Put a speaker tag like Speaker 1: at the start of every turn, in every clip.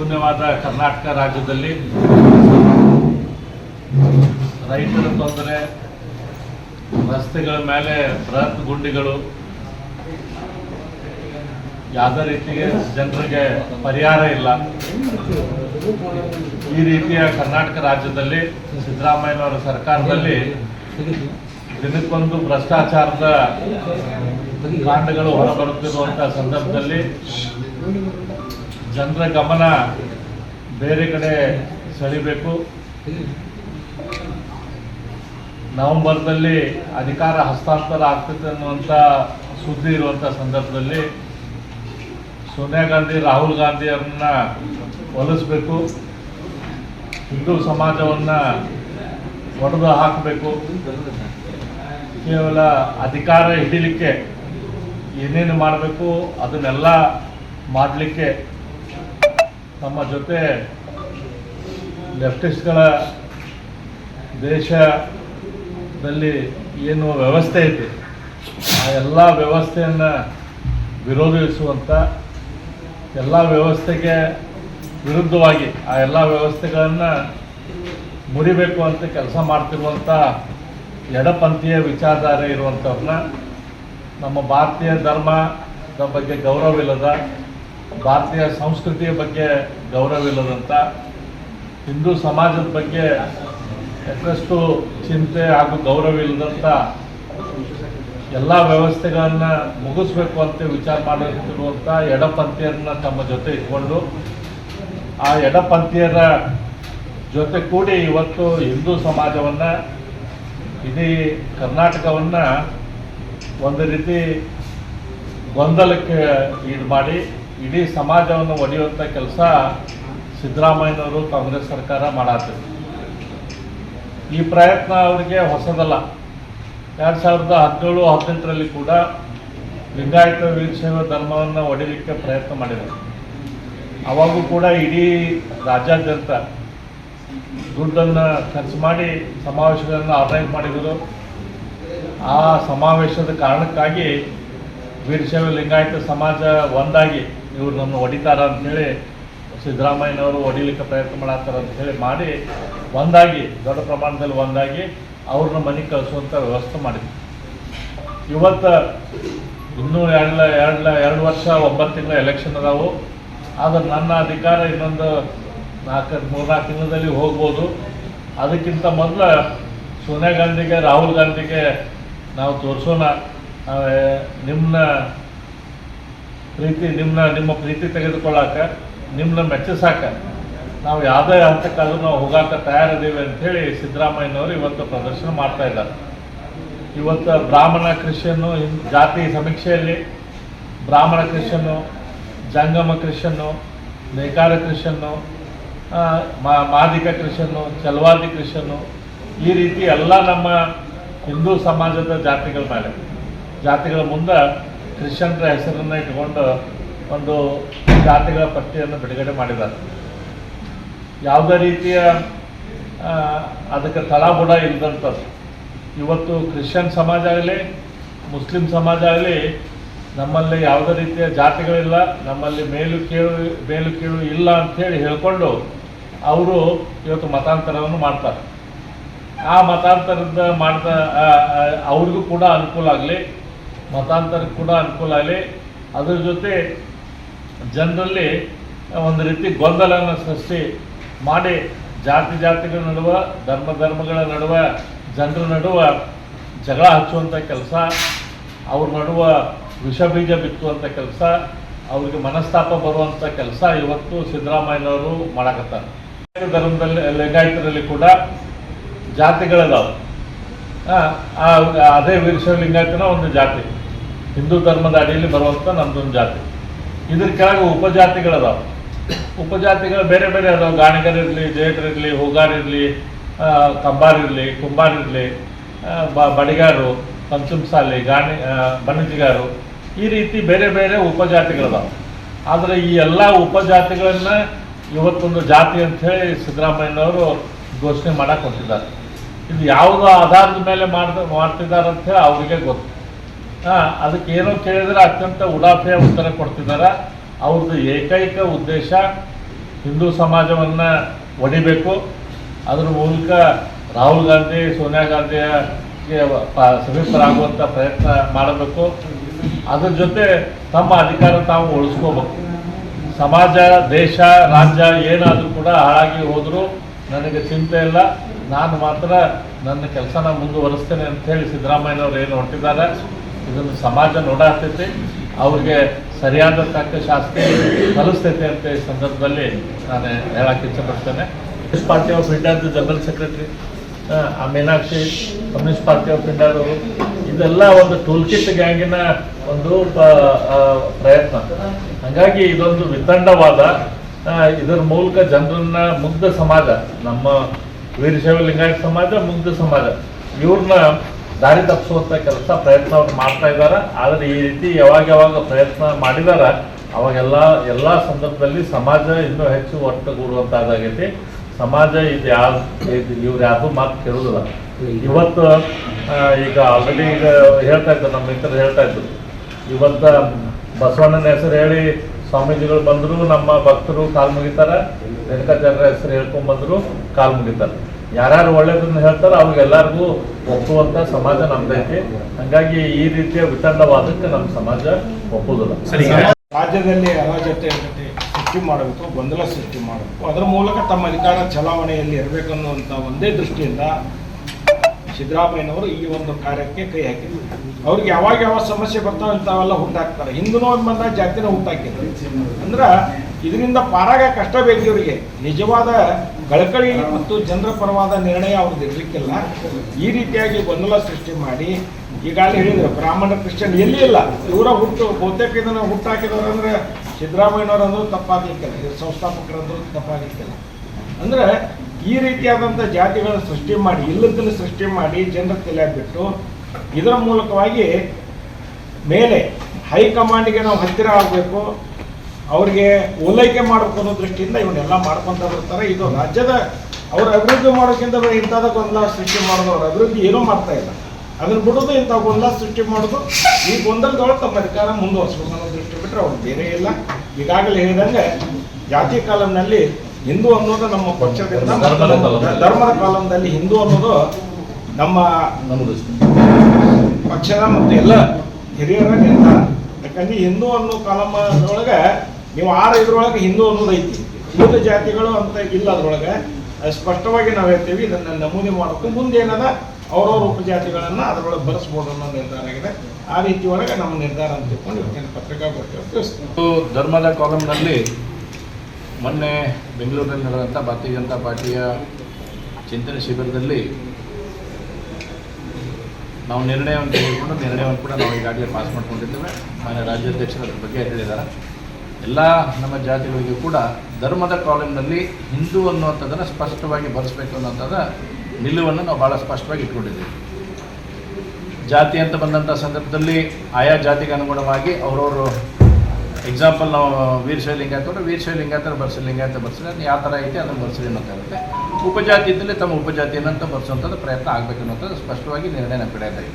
Speaker 1: ಶೂನ್ಯವಾದ ಕರ್ನಾಟಕ ರಾಜ್ಯದಲ್ಲಿ ರೈತರ ತೊಂದರೆ, ರಸ್ತೆಗಳ ಮೇಲೆ ಬೃಹತ್ ಗುಂಡಿಗಳು, ಯಾವುದೇ ರೀತಿಗೆ ಜನರಿಗೆ ಪರಿಹಾರ ಇಲ್ಲ. ಈ ರೀತಿಯ ಕರ್ನಾಟಕ ರಾಜ್ಯದಲ್ಲಿ ಸಿದ್ದರಾಮಯ್ಯನವರ ಸರ್ಕಾರದಲ್ಲಿ ದಿನಕ್ಕೊಂದು ಭ್ರಷ್ಟಾಚಾರದ ಕಾಂಡಗಳು ಹೊರಬರುತ್ತಿರುವಂತಹ ಸಂದರ್ಭದಲ್ಲಿ ಜನರ ಗಮನ ಬೇರೆ ಕಡೆ ಸೆಳಿಬೇಕು. ನವೆಂಬರ್ನಲ್ಲಿ ಅಧಿಕಾರ ಹಸ್ತಾಂತರ ಆಗ್ತದೆ ಅನ್ನುವಂಥ ಸುದ್ದಿ ಇರುವಂಥ ಸಂದರ್ಭದಲ್ಲಿ ಸೋನಿಯಾ ಗಾಂಧಿ, ರಾಹುಲ್ ಗಾಂಧಿ ಅವ್ರನ್ನ ಒಲಿಸ್ಬೇಕು. ಹಿಂದೂ ಸಮಾಜವನ್ನು ಒಡೆದು ಹಾಕಬೇಕು. ಕೇವಲ ಅಧಿಕಾರ ಹಿಡಿಲಿಕ್ಕೆ ಏನೇನು ಮಾಡಬೇಕು ಅದನ್ನೆಲ್ಲ ಮಾಡಲಿಕ್ಕೆ ನಮ್ಮ ಜೊತೆ ಲೆಫ್ಟಿಸ್ಟ್ಗಳ ದೇಶದಲ್ಲಿ ಏನು ವ್ಯವಸ್ಥೆ ಇದೆ, ಆ ಎಲ್ಲ ವ್ಯವಸ್ಥೆಯನ್ನು ವಿರೋಧಿಸುವಂಥ ಎಲ್ಲ ವ್ಯವಸ್ಥೆಗೆ ವಿರುದ್ಧವಾಗಿ ಆ ಎಲ್ಲ ವ್ಯವಸ್ಥೆಗಳನ್ನು ಮುರಿಬೇಕು ಅಂತ ಕೆಲಸ ಮಾಡ್ತಿರುವಂಥ ಎಡಪಂಥೀಯ ವಿಚಾರಧಾರೆ ಇರುವಂಥವ್ರನ್ನ ನಮ್ಮ ಭಾರತೀಯ ಧರ್ಮದ ಬಗ್ಗೆ ಗೌರವವಿಲ್ಲದ ಭಾರತೀಯ ಸಂಸ್ಕೃತಿಯ ಬಗ್ಗೆ ಗೌರವವಿಲ್ಲದಂಥ ಹಿಂದೂ ಸಮಾಜದ ಬಗ್ಗೆ ಎಷ್ಟಷ್ಟು ಚಿಂತೆ ಹಾಗೂ ಗೌರವ ಇಲ್ಲದಂಥ ಎಲ್ಲ ವ್ಯವಸ್ಥೆಗಳನ್ನು ಮುಗಿಸ್ಬೇಕು ಅಂತ ವಿಚಾರ ಮಾಡುತ್ತಿರುವಂಥ ಎಡಪಂಥೀಯರನ್ನ ತಮ್ಮ ಜೊತೆ ಇಟ್ಕೊಂಡು, ಆ ಎಡಪಂಥೀಯರ ಜೊತೆ ಕೂಡಿ ಇವತ್ತು ಹಿಂದೂ ಸಮಾಜವನ್ನು, ಇಡೀ ಕರ್ನಾಟಕವನ್ನು ಒಂದು ರೀತಿ ಗೊಂದಲಕ್ಕೆ ಈಡು ಮಾಡಿ ಇಡೀ ಸಮಾಜವನ್ನು ಒಡೆಯುವಂಥ ಕೆಲಸ ಸಿದ್ದರಾಮಯ್ಯನವರು ಕಾಂಗ್ರೆಸ್ ಸರ್ಕಾರ ಮಾಡತ್ತೆ. ಈ ಪ್ರಯತ್ನ ಅವರಿಗೆ ಹೊಸದಲ್ಲ. ಎರಡು ಸಾವಿರದ ಹದಿನೇಳು, ಹದಿನೆಂಟರಲ್ಲಿ ಕೂಡ ಲಿಂಗಾಯತ ವೀರಶೈವ ಧರ್ಮವನ್ನು ಒಡೆಯಲಿಕ್ಕೆ ಪ್ರಯತ್ನ ಮಾಡಿದರು ಅವಾಗೂ ಕೂಡ ಇಡೀ ರಾಜ್ಯಾದ್ಯಂತ ದುಡ್ಡನ್ನು ಖರ್ಚು ಮಾಡಿ ಸಮಾವೇಶಗಳನ್ನು ಆರ್ಗನೈಸ್ ಮಾಡಿದರು ಆ ಸಮಾವೇಶದ ಕಾರಣಕ್ಕಾಗಿ ವೀರಶೈವ ಲಿಂಗಾಯತ ಸಮಾಜ ಒಂದಾಗಿ ಇವರು ನಮ್ಮ ಹೊಡಿತಾರ ಅಂಥೇಳಿ ಸಿದ್ದರಾಮಯ್ಯನವರು ಹೊಡಿಲಿಕ್ಕೆ ಪ್ರಯತ್ನ ಮಾಡತ್ತಾರ ಹೇಳಿ ಮಾಡಿ ಒಂದಾಗಿ, ದೊಡ್ಡ ಪ್ರಮಾಣದಲ್ಲಿ ಒಂದಾಗಿ ಅವ್ರನ್ನ ಮನೆ ಕಳಿಸುವಂಥ ವ್ಯವಸ್ಥೆ ಮಾಡಿದ್ವಿ. ಇವತ್ತು ಇನ್ನೂ ಎರಡು ಎರಡು ಎರಡು ವರ್ಷ, ಒಂಬತ್ತು ತಿಂಗಳ ಎಲೆಕ್ಷನ್ ಅದಾವು. ಆದ್ರೆ ನನ್ನ ಅಧಿಕಾರ ಇನ್ನೊಂದು ನಾಲ್ಕು ಮೂರ್ನಾಲ್ಕು ತಿಂಗಳಲ್ಲಿ ಹೋಗ್ಬೋದು. ಅದಕ್ಕಿಂತ ಮೊದಲು ಸೋನಿಯಾ ಗಾಂಧಿಗೆ, ರಾಹುಲ್ ಗಾಂಧಿಗೆ ನಾವು ತೋರಿಸೋಣ. ನಿಮ್ಮ ಪ್ರೀತಿ ನಿಮ್ಮನ್ನ ನಿಮ್ಮ ಪ್ರೀತಿ ತೆಗೆದುಕೊಳ್ಳಾಕ ನಿಮ್ಮನ್ನ ಮೆಚ್ಚಿಸಾಕ, ನಾವು ಯಾವುದೇ ಹಂತಕ್ಕಾದ್ರೂ ನಾವು ಹೋಗಾಕ ತಯಾರಿದ್ದೀವಿ ಅಂಥೇಳಿ ಸಿದ್ದರಾಮಯ್ಯನವರು ಇವತ್ತು ಪ್ರದರ್ಶನ ಮಾಡ್ತಾ ಇದ್ದಾರೆ. ಇವತ್ತು ಬ್ರಾಹ್ಮಣ ಕ್ರಿಶ್ಚಿಯನ್ನು ಜಾತಿ ಸಮೀಕ್ಷೆಯಲ್ಲಿ, ಬ್ರಾಹ್ಮಣ ಕ್ರಿಶ್ಚಿಯನ್ನು ಜಂಗಮ ಕ್ರಿಶ್ಚಿಯನ್ನು ನೇಕಾರ ಕ್ರಿಶ್ಚಿಯನ್ನು ಮಾದಿಕ ಕ್ರಿಶ್ಚಿಯನ್ನು ಚಲವಾದಿ ಕ್ರಿಶ್ಚಿಯನ್ನು ಈ ರೀತಿ ಎಲ್ಲ ನಮ್ಮ ಹಿಂದೂ ಸಮಾಜದ ಜಾತಿಗಳ ಮೇಲೆ, ಜಾತಿಗಳ ಮುಂದೆ ಕ್ರಿಶ್ಚಿಯನ್ರ ಹೆಸರನ್ನು ಇಟ್ಕೊಂಡು ಒಂದು ಜಾತಿಗಳ ಪಟ್ಟಿಯನ್ನು ಬಿಡುಗಡೆ ಮಾಡಿದ್ದಾರೆ. ಯಾವುದೇ ರೀತಿಯ ಅದಕ್ಕೆ ತಳಬುಡ ಇಲ್ಲದಂಥದ್ದು ಇವತ್ತು ಕ್ರಿಶ್ಚಿಯನ್ ಸಮಾಜ ಆಗಲಿ, ಮುಸ್ಲಿಂ ಸಮಾಜ ಆಗಲಿ, ನಮ್ಮಲ್ಲಿ ಯಾವುದೇ ರೀತಿಯ ಜಾತಿಗಳಿಲ್ಲ, ನಮ್ಮಲ್ಲಿ ಮೇಲು ಕೀಳು ಮೇಲು ಕೀಳು ಇಲ್ಲ ಅಂಥೇಳಿ ಹೇಳ್ಕೊಂಡು ಅವರು ಇವತ್ತು ಮತಾಂತರವನ್ನು ಮಾಡ್ತಾರೆ. ಆ ಮತಾಂತರದ ಮಾಡ್ತಾ ಅವ್ರಿಗೂ ಕೂಡ ಅನುಕೂಲ ಆಗಲಿ. ಮತಾಂತರಕ್ಕೆ ಕೂಡ ಅನುಕೂಲ ಆಗಲಿ. ಅದ್ರ ಜೊತೆ ಜನರಲ್ಲಿ ಒಂದು ರೀತಿ ಗೊಂದಲವನ್ನು ಸೃಷ್ಟಿ ಮಾಡಿ ಜಾತಿ ಜಾತಿಗಳ ನಡುವೆ, ಧರ್ಮ ಧರ್ಮಗಳ ನಡುವೆ, ಜನರ ನಡುವೆ ಜಗಳ ಹಚ್ಚುವಂಥ ಕೆಲಸ, ಅವ್ರ ನಡುವೆ ವಿಷ ಬೀಜ ಬಿತ್ತುವಂಥ ಕೆಲಸ, ಅವ್ರಿಗೆ ಮನಸ್ತಾಪ ಬರುವಂಥ ಕೆಲಸ ಇವತ್ತು ಸಿದ್ದರಾಮಯ್ಯನವರು ಮಾಡಕತ್ತಾರೆ. ಧರ್ಮದಲ್ಲಿ, ಲಿಂಗಾಯತರಲ್ಲಿ ಕೂಡ ಜಾತಿಗಳಿದಾವೆ. ಅದೇ ವೀರಶೈವ ಲಿಂಗಾಯತನ ಒಂದು ಜಾತಿ. ಹಿಂದೂ ಧರ್ಮದ ಅಡಿಯಲ್ಲಿ ಬರುವಂಥ ನಮ್ದೊಂದು ಜಾತಿ. ಇದ್ರ ಕೆಳಗೆ ಉಪಜಾತಿಗಳದಾವೆ. ಉಪಜಾತಿಗಳು ಬೇರೆ ಬೇರೆ ಅದಾವೆ. ಗಾಣಿಗರಿರಲಿ ಜೇಟರಿರಲಿ ಹೂಗಾರಿರಲಿ ಕಂಬಾರಿರಲಿ ಕುಂಬಾರಿರಲಿ ಬ, ಬಡಿಗಾರು, ಪಂಚುಂಸಾಲಿ, ಗಾಣಿ ಬಣಜಿಗಾರು, ಈ ರೀತಿ ಬೇರೆ ಬೇರೆ ಉಪಜಾತಿಗಳದಾವೆ. ಆದರೆ ಈ ಎಲ್ಲ ಉಪಜಾತಿಗಳನ್ನ ಇವತ್ತೊಂದು ಜಾತಿ ಅಂಥೇಳಿ ಸಿದ್ದರಾಮಯ್ಯನವರು ಘೋಷಣೆ ಮಾಡಕ್ಕೆ ಹೊಂಟಿದ್ದಾರೆ. ಇದು ಯಾವುದೋ ಆಧಾರದ ಮೇಲೆ ಮಾಡ್ತಿದ್ದಾರೆ ಅವರಿಗೆ ಗೊತ್ತು. ಅದಕ್ಕೆ ಏನೋ ಕೇಳಿದ್ರೆ ಅತ್ಯಂತ ಉಡಾಫೆಯ ಉತ್ತರ ಕೊಡ್ತಿದ್ದಾರೆ. ಅವ್ರದ್ದು ಏಕೈಕ ಉದ್ದೇಶ ಹಿಂದೂ ಸಮಾಜವನ್ನು ಒಡಿಬೇಕು. ಅದ್ರ ಮೂಲಕ ರಾಹುಲ್ ಗಾಂಧಿ, ಸೋನಿಯಾ ಗಾಂಧಿಯ ಸಮೀಪರಾಗುವಂಥ ಪ್ರಯತ್ನ ಮಾಡಬೇಕು. ಅದ್ರ ಜೊತೆ ತಮ್ಮ ಅಧಿಕಾರ ತಾವು ಉಳಿಸ್ಕೋಬೇಕು. ಸಮಾಜ, ದೇಶ, ರಾಜ್ಯ ಏನಾದರೂ ಕೂಡ ಹಾಳಾಗಿ ಹೋದರೂ ನನಗೆ ಚಿಂತೆ ಇಲ್ಲ. ನಾನು ಮಾತ್ರ ನನ್ನ ಕೆಲಸನ ಮುಂದುವರಿಸ್ತೇನೆ ಅಂತ ಹೇಳಿ ಸಿದ್ದರಾಮಯ್ಯನವ್ರು ಏನು ಹೊರಟಿದ್ದಾರೆ. ಇದನ್ನು ಸಮಾಜ ನೋಡಾಡ್ತೈತಿ, ಅವ್ರಿಗೆ ಸರಿಯಾದ ತಕ್ಕ ಶಾಸ್ತಿ ಕಲಿಸ್ತೈತೆ ಅಂತ ಈ ಸಂದರ್ಭದಲ್ಲಿ ನಾನು ಹೇಳಕ್ಕೆ ಇಚ್ಛಪಡ್ತೇನೆ. ಕಮ್ಯುನಿಸ್ಟ್ ಪಾರ್ಟಿ ಆಫ್ ಇಂಡಿಯಾದ ಜನರಲ್ ಸೆಕ್ರೆಟರಿ, ಆ ಮೀನಾಕ್ಷಿ, ಕಮ್ಯುನಿಸ್ಟ್ ಪಾರ್ಟಿ ಆಫ್ ಇಂಡಿಯಾದವರು ಇದೆಲ್ಲ ಒಂದು ಟೂಲ್ ಕಿಟ್ ಗ್ಯಾಂಗಿನ ಒಂದು ಪ್ರಯತ್ನ. ಹಾಗಾಗಿ ಇದೊಂದು ವಿತಂಡವಾದ ಇದರ ಮೂಲಕ ಜನರನ್ನ ಮುಗ್ಧ ಸಮಾಜ, ನಮ್ಮ ವೀರಶೈವ ಲಿಂಗಾಯತ ಸಮಾಜ ಮುಗ್ಧ ಸಮಾಜ. ಇವ್ರನ್ನ ದಾರಿ ತಪ್ಪಿಸುವಂತ ಕೆಲಸ ಪ್ರಯತ್ನ ಅವ್ರು ಮಾಡ್ತಾ ಇದ್ದಾರೆ. ಆದರೆ ಈ ರೀತಿ ಯಾವಾಗ ಯಾವಾಗ ಪ್ರಯತ್ನ ಮಾಡಿದಾರ, ಅವಾಗೆಲ್ಲ ಎಲ್ಲ ಸಂದರ್ಭದಲ್ಲಿ ಸಮಾಜ ಇನ್ನೂ ಹೆಚ್ಚು ಒಟ್ಟುಗೂಡುವಂಥದ್ದಾಗೈತಿ ಸಮಾಜ ಇದು ಯಾವ ಇವ್ರು ಯಾರ್ದು ಮಾತು ಕೇಳುದಿಲ್ಲ. ಇವತ್ತು ಈಗ ಆಲ್ರೆಡಿ ಈಗ ಹೇಳ್ತಾ ಇದ್ರು, ನಮ್ಮ ಮಿತ್ರರು ಹೇಳ್ತಾ ಇದ್ರು. ಇವತ್ತ ಬಸವಣ್ಣನ ಹೆಸರು ಹೇಳಿ ಸ್ವಾಮೀಜಿಗಳು ಬಂದರು, ನಮ್ಮ ಭಕ್ತರು ಕಾಲು ಮುಗಿತಾರೆ. ರೇಣುಕಾಚಾರ್ಯರ ಹೆಸರು ಹೇಳ್ಕೊಂಡ್ ಬಂದ್ರು, ಕಾಲ್ ಮುಗಿತಾರ. ಯಾರ್ಯಾರು ಒಳ್ಳೇದನ್ನ ಹೇಳ್ತಾರ ಅವ್ರಿಗೆಲ್ಲರಿಗೂ ಒಪ್ಪುವಂತ ಸಮಾಜ ನಮ್ದೈತಿ. ಹಂಗಾಗಿ ಈ ರೀತಿಯ ವಿತಂಡವಾದಕ್ಕೆ ನಮ್ಮ ಸಮಾಜ ಒಪ್ಪುದಿಲ್ಲ
Speaker 2: ಸರಿ ಈಗ
Speaker 3: ರಾಜ್ಯದಲ್ಲಿ ಅರಾಜಕತೆ ಸೃಷ್ಟಿ ಮಾಡಬೇಕು ಗೊಂದಲ ಸೃಷ್ಟಿ ಮಾಡಬೇಕು. ಅದರ ಮೂಲಕ ತಮ್ಮ ಅಧಿಕಾರ ಚಲಾವಣೆಯಲ್ಲಿ ಇರಬೇಕು ಅನ್ನುವಂಥ ಒಂದೇ ದೃಷ್ಟಿಯಿಂದ ಸಿದ್ದರಾಮಯ್ಯನವರು ಈ ಒಂದು ಕಾರ್ಯಕ್ಕೆ ಕೈ ಹಾಕಿದ್ರು. ಅವ್ರಿಗೆ ಯಾವಾಗ ಯಾವ ಸಮಸ್ಯೆ ಬರ್ತಾವೆ ಅಂತಾವೆಲ್ಲ ಹುಟ್ಟಾಕ್ತಾರೆ. ಹಿಂದೂ ಬಂದಾಗ ಜಾತಿನ ಹುಟ್ಟಾಕಿದ್ರು. ಅಂದ್ರೆ ಇದರಿಂದ ಪಾರಾಗ ಕಷ್ಟ ಬೇಕು ಇವರಿಗೆ ನಿಜವಾದ ಕಳಕಳಿ ಮತ್ತು ಜನರ ಪರವಾದ ನಿರ್ಣಯ ಅವ್ರದ್ದು ಇರಲಿಕ್ಕಿಲ್ಲ ಈ ರೀತಿಯಾಗಿ ಗೊಂದಲ ಸೃಷ್ಟಿ ಮಾಡಿ ಈಗಾಗಲೇ ಹೇಳಿದ್ರು, ಬ್ರಾಹ್ಮಣ ಕ್ರಿಶ್ಚಿಯನ್ ಎಲ್ಲಿ ಇಲ್ಲ? ಇವರ ಹುಟ್ಟು ಬಹುತೇಕ ಇದನ್ನು ಹುಟ್ಟಾಕಿದವರಂದ್ರೆ ಸಿದ್ದರಾಮಯ್ಯನವರಂದ್ರೂ ತಪ್ಪಾಗಲಿಕ್ಕಿಲ್ಲ ಇವ್ರ ಸಂಸ್ಥಾಪಕರಂದ್ರೂ ತಪ್ಪಾಗಲಿಕ್ಕಿಲ್ಲ. ಅಂದ್ರೆ ಈ ರೀತಿಯಾದಂಥ ಜಾತಿಗಳನ್ನು ಸೃಷ್ಟಿ ಮಾಡಿ ಇಲ್ಲದಲ್ಲಿ ಸೃಷ್ಟಿ ಮಾಡಿ ಜನರ ತಲೆ ಬಿಟ್ಟು ಇದರ ಮೂಲಕವಾಗಿ ಮೇಲೆ ಹೈಕಮಾಂಡ್ಗೆ ನಾವು ಹತ್ತಿರ ಆಗಬೇಕು. ಅವ್ರಿಗೆ ಓಲೈಕೆ ಮಾಡಬೇಕು ಅನ್ನೋ ದೃಷ್ಟಿಯಿಂದ ಇವನ್ನೆಲ್ಲ ಮಾಡ್ಕೊಂತ ಬರ್ತಾರೆ ಇದು ರಾಜ್ಯದ ಅವ್ರ ಅಭಿವೃದ್ಧಿ ಮಾಡೋಕ್ಕಿಂತ ಬರೀ ಇಂಥದ ಗೊಂದಲ ಸೃಷ್ಟಿ ಮಾಡೋದು ಅವ್ರ ಅಭಿವೃದ್ಧಿ ಏನೂ ಮಾಡ್ತಾ ಇಲ್ಲ. ಅದನ್ನು ಬಿಡೋದು ಇಂಥ ಗೊಂದಲ ಸೃಷ್ಟಿ ಮಾಡೋದು. ಈ ಗೊಂದಲದೊಳಗೆ ತಮ್ಮ ಅಧಿಕಾರ ಮುಂದುವರಿಸ್ಬೇಕು ಅನ್ನೋ ದೃಷ್ಟಿ ಬಿಟ್ಟರೆ ಅವ್ರು ಬೇರೆ ಇಲ್ಲ. ಈಗಾಗಲೇ ಹೇಳಿದಂಗೆ ಜಾತಿ ಕಾಲಂನಲ್ಲಿ ಹಿಂದೂ ಅನ್ನೋದು ನಮ್ಮ ಪಕ್ಷದಿಂದ
Speaker 1: ಧರ್ಮದ ಕಾಲಂನಲ್ಲಿ.
Speaker 3: ಕಾಲಂದಲ್ಲಿ. ಹಿಂದೂ ಅನ್ನೋದು ನಮ್ಮ
Speaker 1: ನಮ್ಮದು
Speaker 3: ಪಕ್ಷದ ಮತ್ತು ಎಲ್ಲ ಹಿರಿಯರ ನಿರ್ಧಾರ ಯಾಕಂದ್ರೆ ಹಿಂದೂ ಅನ್ನೋ ಕಾಲಮದೊಳಗೆ ನೀವು ಆರು ಇದ್ರೊಳಗೆ ಹಿಂದೂ ಅನ್ನೋದು ಐತಿ. ಉಳಿದ ಜಾತಿಗಳು ಅಂತ ಇಲ್ಲ ಅದ್ರೊಳಗೆ. ಸ್ಪಷ್ಟವಾಗಿ ನಾವು ಹೇಳ್ತೀವಿ, ಇದನ್ನ ನಮೂನೆ ಮಾಡೋಕೆ ಮುಂದೆ ಏನದ? ಅವ್ರವ್ರ ಉಪಜಾತಿಗಳನ್ನು ಅದರೊಳಗೆ ಬರೆಸ್ಬೋದು ಅನ್ನೋ ನಿರ್ಧಾರ ಆಗಿದೆ. ಆ ರೀತಿ ಒಳಗೆ ನಮ್ಮ ನಿರ್ಧಾರ ಅಂತ ತಿಳ್ಕೊಂಡು ಇವತ್ತಿನ ಪತ್ರಿಕಾ ತಿಳಿಸ್ತೀವಿ
Speaker 2: ಧರ್ಮದ ಕಾಲಂನಲ್ಲಿ ಮೊನ್ನೆ ಬೆಂಗಳೂರಿನಲ್ಲಿ ನಡೆದಂಥ ಭಾರತೀಯ ಜನತಾ ಪಾರ್ಟಿಯ ಚಿಂತನೆ ಶಿಬಿರದಲ್ಲಿ ನಾವು ನಿರ್ಣಯವನ್ನು ತೆಗೆದುಕೊಂಡು, ನಿರ್ಣಯವನ್ನು ಕೂಡ ನಾವು ಈಗಾಗಲೇ ಪಾಸ್ ಮಾಡ್ಕೊಂಡಿದ್ದೇವೆ. ಮಾನ್ಯ ರಾಜ್ಯಾಧ್ಯಕ್ಷರು ಅದ್ರ ಬಗ್ಗೆ ಹೇಳಿದ್ದಾರೆ ಎಲ್ಲ ನಮ್ಮ ಜಾತಿಗಳಿಗೂ ಕೂಡ ಧರ್ಮದ ಕಾಲಮ್ನಲ್ಲಿ ಹಿಂದೂ ಅನ್ನುವಂಥದ್ದನ್ನು ಸ್ಪಷ್ಟವಾಗಿ ಬರೆಸಬೇಕು ಅನ್ನೋಂಥದ್ದು ನಿಲುವನ್ನು ನಾವು ಭಾಳ ಸ್ಪಷ್ಟವಾಗಿ ಇಟ್ಕೊಂಡಿದ್ದೀವಿ. ಜಾತಿ ಅಂತ ಬಂದಂಥ ಸಂದರ್ಭದಲ್ಲಿ ಆಯಾ ಜಾತಿಗೆ ಅನುಗುಣವಾಗಿ ಅವರವರು ಎಕ್ಸಾಂಪಲ್ ನಾವು ವೀರಶೈವ ಲಿಂಗಾಯತ ಅಂದರೆ ವೀರಶೈವ ಲಿಂಗಾಯತ ಬರ್ಸಿ ಲಿಂಗಾಯತ ಬರ್ಸಿ ಅದು ಯಾವ ಥರ ಐತೆ ಅದನ್ನು ಬರ್ಸಿ ಅನ್ನೋಂಥದ್ದು ಉಪಜಾತಿ ಇದ್ದಲ್ಲಿ ತಮ್ಮ ಉಪಜಾತಿಯನ್ನಂತ ಬರ್ಸುವಂಥದ್ದು ಪ್ರಯತ್ನ ಆಗಬೇಕು ಅನ್ನೋಂಥದ್ದು ಸ್ಪಷ್ಟವಾಗಿ ನಿರ್ಣಯ ನಮ್ಮ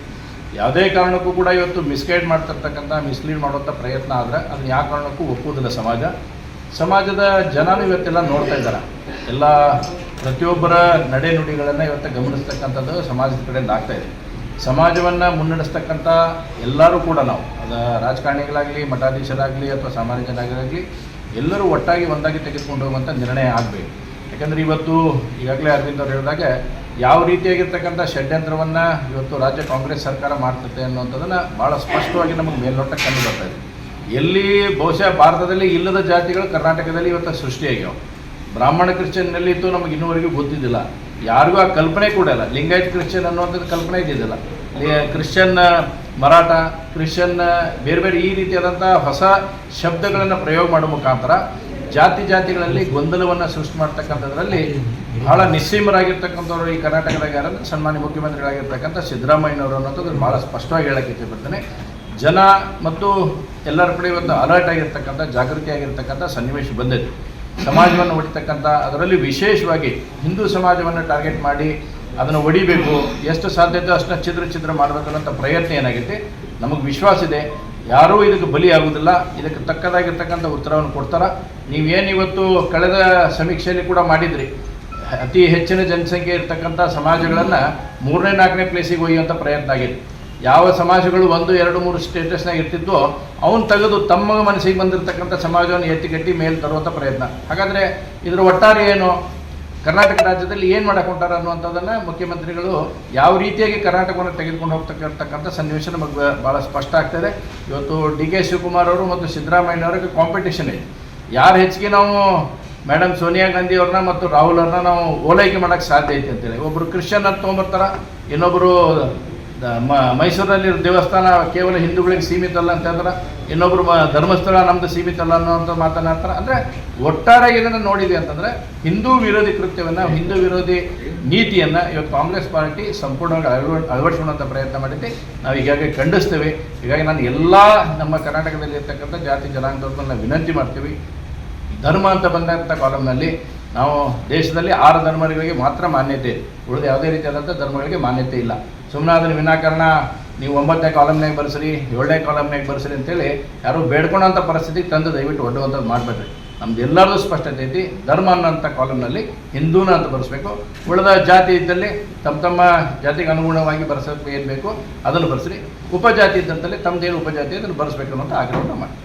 Speaker 2: ಯಾವುದೇ ಕಾರಣಕ್ಕೂ ಕೂಡ ಇವತ್ತು ಮಿಸ್ಗೈಡ್ ಮಾಡ್ತಿರ್ತಕ್ಕಂಥ ಮಿಸ್ಲೀಡ್ ಮಾಡುವಂಥ ಪ್ರಯತ್ನ ಆದರೆ ಅದನ್ನ ಯಾವ ಕಾರಣಕ್ಕೂ ಒಪ್ಪುವುದಿಲ್ಲ ಸಮಾಜ. ಸಮಾಜದ ಜನನೂ ಇವತ್ತೆಲ್ಲ ನೋಡ್ತಾ ಇದ್ದಾರೆ. ಎಲ್ಲ ಪ್ರತಿಯೊಬ್ಬರ ನಡೆ ನುಡಿಗಳನ್ನು ಇವತ್ತು ಗಮನಿಸ್ತಕ್ಕಂಥದ್ದು ಸಮಾಜದ ಕಡೆಯಿಂದ ಆಗ್ತಾ ಇದೆ. ಸಮಾಜವನ್ನು ಮುನ್ನಡೆಸ್ತಕ್ಕಂಥ ಎಲ್ಲರೂ ಕೂಡ ನಾವು, ಅದು ರಾಜಕಾರಣಿಗಳಾಗಲಿ, ಮಠಾಧೀಶರಾಗಲಿ ಅಥವಾ ಸಾಮಾನ್ಯ ಜನರಾಗಲಿ, ಎಲ್ಲರೂ ಒಟ್ಟಾಗಿ ಒಂದಾಗಿ ತೆಗೆದುಕೊಂಡು ಹೋಗುವಂಥ ನಿರ್ಣಯ ಆಗಬೇಕು. ಯಾಕಂದರೆ ಇವತ್ತು ಈಗಾಗಲೇ ಅರವಿಂದ್ ಅವ್ರು ಹೇಳಿದಾಗ ಯಾವ ರೀತಿಯಾಗಿರ್ತಕ್ಕಂಥ ಷಡ್ಯಂತ್ರವನ್ನು ಇವತ್ತು ರಾಜ್ಯ ಕಾಂಗ್ರೆಸ್ ಸರ್ಕಾರ ಮಾಡ್ತದೆ ಅನ್ನುವಂಥದ್ದನ್ನು ಭಾಳ ಸ್ಪಷ್ಟವಾಗಿ ನಮಗೆ ಮೇಲ್ನೋಟಕ್ಕೆ ಕಂಡು ಬರ್ತಾ ಇದೆ. ಎಲ್ಲಿ ಬಹುಶಃ ಭಾರತದಲ್ಲಿ ಇಲ್ಲದ ಜಾತಿಗಳು ಕರ್ನಾಟಕದಲ್ಲಿ ಇವತ್ತು ಸೃಷ್ಟಿಯಾಗ್ಯಾವ. ಬ್ರಾಹ್ಮಣ ಕ್ರಿಶ್ಚಿಯನ್ನಲ್ಲಿ ಇತ್ತು ನಮಗೆ ಇನ್ನೂವರೆಗೂ ಗೊತ್ತಿದ್ದಿಲ್ಲ. ಯಾರಿಗೂ ಆ ಕಲ್ಪನೆ ಕೂಡ ಇಲ್ಲ. ಲಿಂಗಾಯತ್ ಕ್ರಿಶ್ಚಿಯನ್ ಅನ್ನುವಂಥದ್ದು ಕಲ್ಪನೆ ಇದ್ದಿದ್ದಿಲ್ಲ. ಕ್ರಿಶ್ಚಿಯನ್, ಮರಾಠ, ಕ್ರಿಶ್ಚಿಯನ್, ಬೇರೆ ಬೇರೆ ಈ ರೀತಿಯಾದಂಥ ಹೊಸ ಶಬ್ದಗಳನ್ನು ಪ್ರಯೋಗ ಮಾಡೋ ಮುಖಾಂತರ ಜಾತಿ ಜಾತಿಗಳಲ್ಲಿ ಗೊಂದಲವನ್ನು ಸೃಷ್ಟಿ ಮಾಡ್ತಕ್ಕಂಥದ್ರಲ್ಲಿ ಬಹಳ ನಿಸ್ಸೀಮರಾಗಿರ್ತಕ್ಕಂಥವ್ರು ಈ ಕರ್ನಾಟಕದಾಗ ಯಾರಂದ್ರೆ ಸನ್ಮಾನ್ಯ ಮುಖ್ಯಮಂತ್ರಿಗಳಾಗಿರ್ತಕ್ಕಂಥ ಸಿದ್ದರಾಮಯ್ಯನವರು ಅನ್ನೋದು ಭಾಳ ಸ್ಪಷ್ಟವಾಗಿ ಹೇಳಕ್ಕೆ ಇಷ್ಟಪಡ್ತೇನೆ ಜನ ಮತ್ತು ಎಲ್ಲರ ಕಡೆ ಇವತ್ತು ಅಲರ್ಟ್ ಆಗಿರ್ತಕ್ಕಂಥ, ಜಾಗೃತಿ ಆಗಿರ್ತಕ್ಕಂಥ ಸನ್ನಿವೇಶ ಬಂದಿದೆ. ಸಮಾಜವನ್ನು ಹೊಡಿತಕ್ಕಂಥ ಅದರಲ್ಲಿ ವಿಶೇಷವಾಗಿ ಹಿಂದೂ ಸಮಾಜವನ್ನು ಟಾರ್ಗೆಟ್ ಮಾಡಿ ಅದನ್ನು ಹೊಡಿಬೇಕು ಎಷ್ಟು ಸಾಧ್ಯತೆ ಅಷ್ಟನ್ನ ಚಿತ್ರ ಚಿತ್ರ ಮಾಡಬೇಕು ಅನ್ನೋಂಥ ಪ್ರಯತ್ನ ಏನಾಗೈತಿ? ನಮಗೆ ವಿಶ್ವಾಸ ಇದೆ. ಯಾರೂ ಇದಕ್ಕೆ ಬಲಿ ಆಗೋದಿಲ್ಲ ಇದಕ್ಕೆ ತಕ್ಕದಾಗಿರ್ತಕ್ಕಂಥ ಉತ್ತರವನ್ನು ಕೊಡ್ತಾರ. ನೀವೇನು ಇವತ್ತು ಕಳೆದ ಸಮೀಕ್ಷೆಯಲ್ಲಿ ಕೂಡ ಮಾಡಿದ್ರಿ. ಅತಿ ಹೆಚ್ಚಿನ ಜನಸಂಖ್ಯೆ ಇರ್ತಕ್ಕಂಥ ಸಮಾಜಗಳನ್ನು ಮೂರನೇ, ನಾಲ್ಕನೇ ಪ್ಲೇಸಿಗೆ ಒಯ್ಯುವಂಥ ಪ್ರಯತ್ನ ಆಗಿದೆ ಯಾವ ಸಮಾಜಗಳು ಒಂದು, ಎರಡು, ಮೂರು ಸ್ಟೇಟಸ್ನಾಗ ಇರ್ತಿದ್ವೋ, ಅವನು ತೆಗೆದು ತಮ್ಮ ಮನಸ್ಸಿಗೆ ಬಂದಿರತಕ್ಕಂಥ ಸಮಾಜವನ್ನು ಎತ್ತಿಕಟ್ಟಿ ಮೇಲೆ ತರುವಂಥ ಪ್ರಯತ್ನ. ಹಾಗಾದರೆ ಇದರ ಒಟ್ಟಾರೆ ಏನು? ಕರ್ನಾಟಕ ರಾಜ್ಯದಲ್ಲಿ ಏನು ಮಾಡಕ್ಕೆ ಹೊಂಟಾರ ಅನ್ನುವಂಥದ್ದನ್ನು ಮುಖ್ಯಮಂತ್ರಿಗಳು ಯಾವ ರೀತಿಯಾಗಿ ಕರ್ನಾಟಕವನ್ನು ತೆಗೆದುಕೊಂಡು ಹೋಗ್ತಕ್ಕಂಥ ಸನ್ನಿವೇಶ ನಮಗೆ ಭಾಳ ಸ್ಪಷ್ಟ ಆಗ್ತದೆ. ಇವತ್ತು ಡಿ ಕೆ ಶಿವಕುಮಾರ್ ಅವರು ಮತ್ತು ಸಿದ್ದರಾಮಯ್ಯನವರಿಗೆ ಕಾಂಪಿಟೇಷನ್ ಇದೆ. ಯಾರು ಹೆಚ್ಚಿಗೆ ನಾವು ಮೇಡಮ್ ಸೋನಿಯಾ ಗಾಂಧಿ ಅವ್ರನ್ನ ಮತ್ತು ರಾಹುಲ್ ಅವ್ರನ್ನ ನಾವು ಓಲೈಕೆ ಮಾಡೋಕ್ಕೆ ಸಾಧ್ಯ ಐತೆ ಅಂತೇಳಿ. ಒಬ್ಬರು ಕ್ರಿಶ್ಚಿಯನ್ ಅಂತ ತೊಗೊಂಬರ್ತಾರ ಇನ್ನೊಬ್ಬರು ದ- ಮ- ಮೈಸೂರಲ್ಲಿ ದೇವಸ್ಥಾನ ಕೇವಲ ಹಿಂದೂಗಳಿಗೆ ಸೀಮಿತ ಅಲ್ಲ ಅಂತ ಹೇಳಿದ್ರೆ ಇನ್ನೊಬ್ರು ಮ, ಧರ್ಮಸ್ಥಳ ನಮ್ದು ಸೀಮಿತ ಅಲ್ಲ ಅನ್ನೋಂಥ ಮಾತನಾಡ್ತಾರೆ ಅಂದರೆ ಒಟ್ಟಾರೆ ಇದನ್ನು ನೋಡಿದೆ ಅಂತಂದರೆ ಹಿಂದೂ ವಿರೋಧಿ ಕೃತ್ಯವನ್ನು, ಹಿಂದೂ ವಿರೋಧಿ ನೀತಿಯನ್ನು ಇವತ್ತು ಕಾಂಗ್ರೆಸ್ ಪಾರ್ಟಿ ಸಂಪೂರ್ಣವಾಗಿ ಅಳವ ಅಳವಡಿಸುವಂಥ ಪ್ರಯತ್ನ ಮಾಡಿದ್ದೆ ನಾವು ಈಗಾಗಲೇ ಖಂಡಿಸ್ತೇವೆ. ಹೀಗಾಗಿ ನಾನು ಎಲ್ಲ ನಮ್ಮ ಕರ್ನಾಟಕದಲ್ಲಿ ಇರ್ತಕ್ಕಂಥ ಜಾತಿ ಜನಾಂಗದವ್ರನ್ನ ವಿನಂತಿ ಮಾಡ್ತೀವಿ. ಧರ್ಮ ಅಂತ ಬಂದಂಥ ಕಾಲಮ್ನಲ್ಲಿ ನಾವು ದೇಶದಲ್ಲಿ ಆರು ಧರ್ಮಗಳಿಗೆ ಮಾತ್ರ ಮಾನ್ಯತೆ ಇದೆ. ಉಳಿದ ಯಾವುದೇ ರೀತಿಯಾದಂಥ ಧರ್ಮಗಳಿಗೆ ಮಾನ್ಯತೆ ಇಲ್ಲ. ಸುಮ್ಮನೆ ಅದನ್ನು ವಿನಾಕಾರಣ, ನೀವು ಒಂಬತ್ತನೇ ಕಾಲಮ್ನಾಗ ಬರ್ಸ್ರಿ, ಏಳನೇ ಕಾಲಮ್ನಾಗ ಬರ್ಸ್ರಿ ಅಂತೇಳಿ ಯಾರು ಬೇಡ್ಕೊಂಡಂಥ ಪರಿಸ್ಥಿತಿಗೆ ತಂದು ದಯವಿಟ್ಟು ಒಡ್ಡುವಂಥದ್ದು ಮಾಡಬೇಡ್ರಿ. ನಮ್ದು ಎಲ್ಲರದು ಸ್ಪಷ್ಟತೆ ಐತಿ. ಧರ್ಮ ಅನ್ನೋಂಥ ಕಾಲಮ್ನಲ್ಲಿ ಹಿಂದೂನ ಅಂತ ಬರೆಸ್ಬೇಕು. ಉಳಿದ ಜಾತಿ ಇದ್ದಲ್ಲಿ ತಮ್ಮ ತಮ್ಮ ಜಾತಿಗೆ ಅನುಗುಣವಾಗಿ ಬರ್ಸೋಕೆ ಏನು ಬೇಕು ಅದನ್ನು ಬರೆಸ್ರಿ. ಉಪಜಾತಿ ಇದ್ದಂತಲ್ಲಿ ತಮ್ಮದೇನು ಉಪಜಾತಿ ಅದನ್ನು ಬರೆಸ್ಬೇಕು ಅನ್ನೋಂಥ ಆಗ್ರಹವನ್ನು ಮಾಡಿ